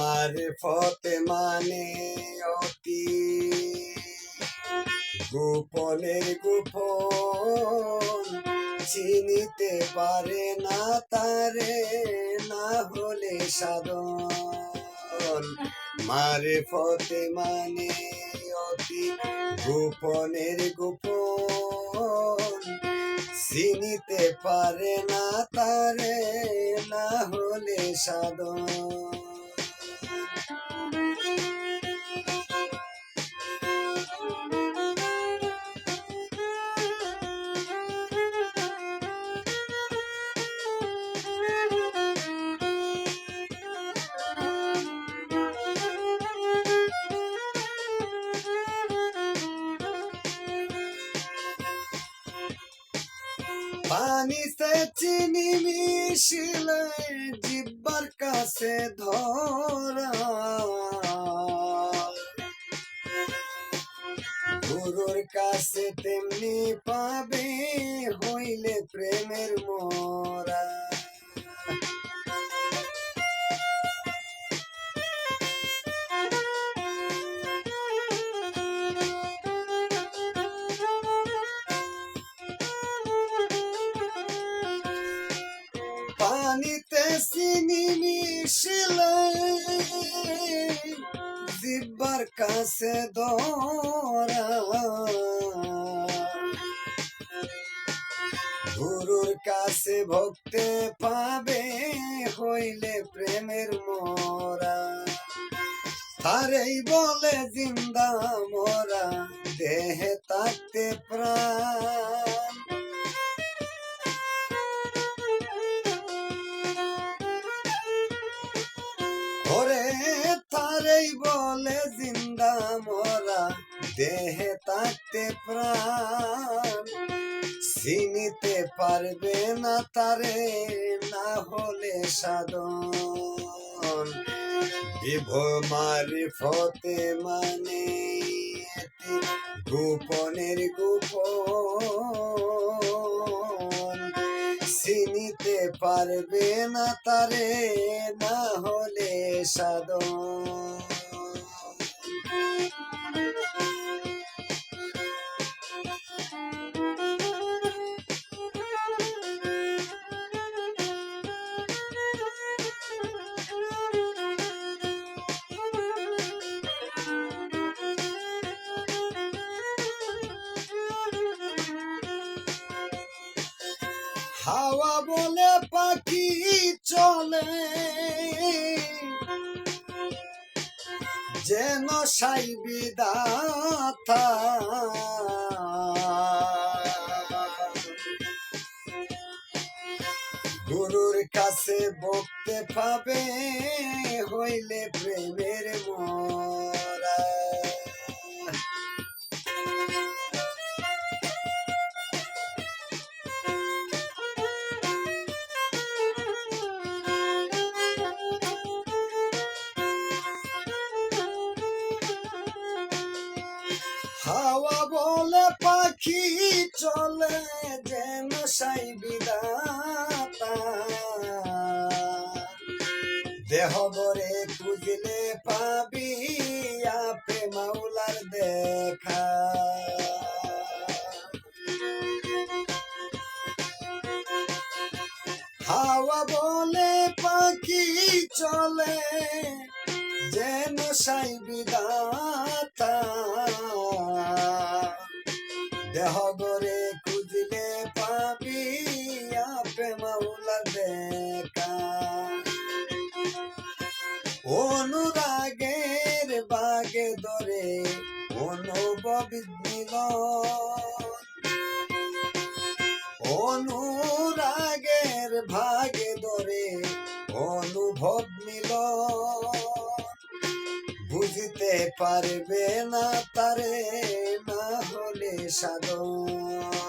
মারে ফতে মানে অতি গোপনের গোপন চিনিতে পারে না তারে, না হলে সাধন। মারে ফতে মানে অতি গোপনের গোপন চিনিতে পারে না তারে, না হলে সাধন। পানিতে চিনি মিশিলে জিব্বার কাছে ধরা। গুরুর কাছে তেমনি পাবে হইলে প্রেমের মোরা। পানিতে চিনি মিশিলে, জিব্বার কাছে দরা গুরুর কাছে ভক্তে পাবে হইলে প্রেমের মোরা। তারেই বলে জিন্দা মরা, দেহে থাকতে প্রাণ। জিন্দা মরা দেহে থাকতে প্রাণ। চিনিতে পারবে না তারে, না হলে সাধন। বিভ মারি ফতে মানে গোপনের গোপন। চিনিতে পারবে না তারে, না হলে সাধন। হাওয়া বলে পাখি চলে। যেন সাই গুরুর কাছে বকতে পাবে হইলে প্রেমের মরা। হাওয়া বলে পাখি চলে যেন সাই বিদাতা দেহ গরে খুঁজলে পাবি আপে মাওলার দেখা। হাওয়া বলে পাখি চলে যেন সাই বিদাতা অনুরাগের বাগে ধরে অনুভব মিল অনুরাগের ভাগে ধরে অনুভব মিল বুঝতে পারবে না তারে, না হলে সাধন।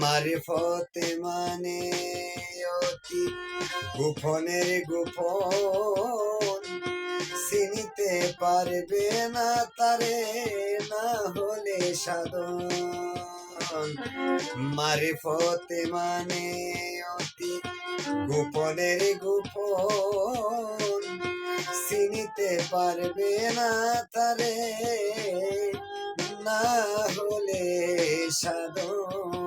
মারে ফতে মানে অতি গোপনের গোপন। চিনিতে পারবে না তারে, না হলে সাধন। মারে ফতে মানে অতি গোপনের গোপন। চিনিতে পারবে না তারে, না হলে সাধন।